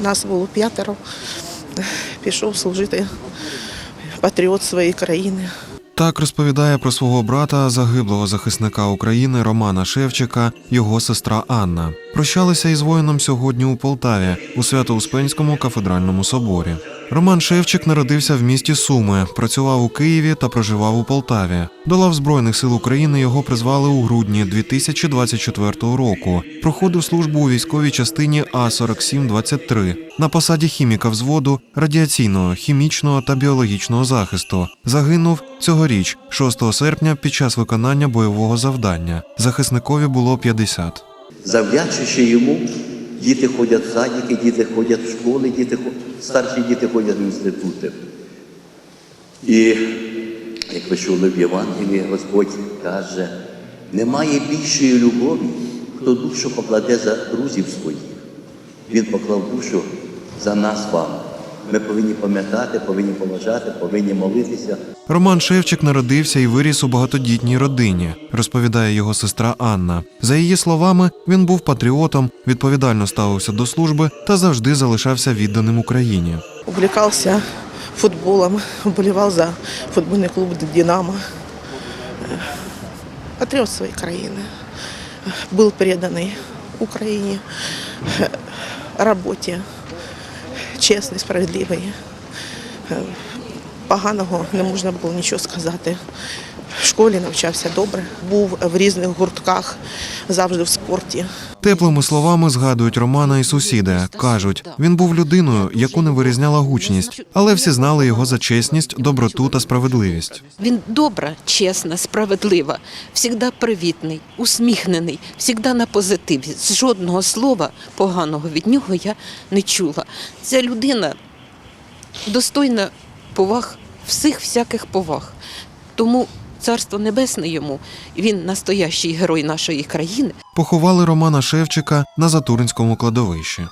Нас було п'ятеро. Пішов служити патріот своєї країни. Так розповідає про свого брата, загиблого захисника України Романа Шевчика, його сестра Анна. Прощалися із воїном сьогодні у Полтаві у Свято-Успенському кафедральному соборі. Роман Шевчик народився в місті Суми, працював у Києві та проживав у Полтаві. До лав Збройних сил України його призвали у грудні 2024 року. Проходив службу у військовій частині А 4723 на посаді хіміка взводу радіаційного, хімічного та біологічного захисту. Загинув цьогоріч, 6 серпня, під час виконання бойового завдання. Захисникові було 50. Завдячуючи йому, діти ходять в садики, діти ходять в школи, діти старші діти ходять в інститути. І як ви чули в Євангелії, Господь каже, немає більшої любові, хто душу покладе за друзів своїх. Він поклав душу за нас вам. Ми повинні пам'ятати, повинні поважати, повинні молитися. Роман Шевчик народився і виріс у багатодітній родині, розповідає його сестра Анна. За її словами, він був патріотом, відповідально ставився до служби та завжди залишався відданим Україні. Увлекался футболом, болевал за футбольный клуб «Динамо». Патриот своей країни. Был преданный Україні, роботі, чесний, справедливий. Поганого не можна було нічого сказати. В школі навчався добре, був в різних гуртках, завжди в спорті. Теплими словами згадують Романа і сусіди. кажуть, він був людиною, яку не вирізняла гучність, але всі знали його за чесність, доброту та справедливість. Він добра, чесна, справедлива, завжди привітний, усміхнений, завжди на позитиві. З жодного слова поганого від нього я не чула. Ця людина достойна поваг, всіх всяких поваг. Тому царство небесне йому, він настоящий герой нашої країни. Поховали Романа Шевчика на Затуринському кладовищі.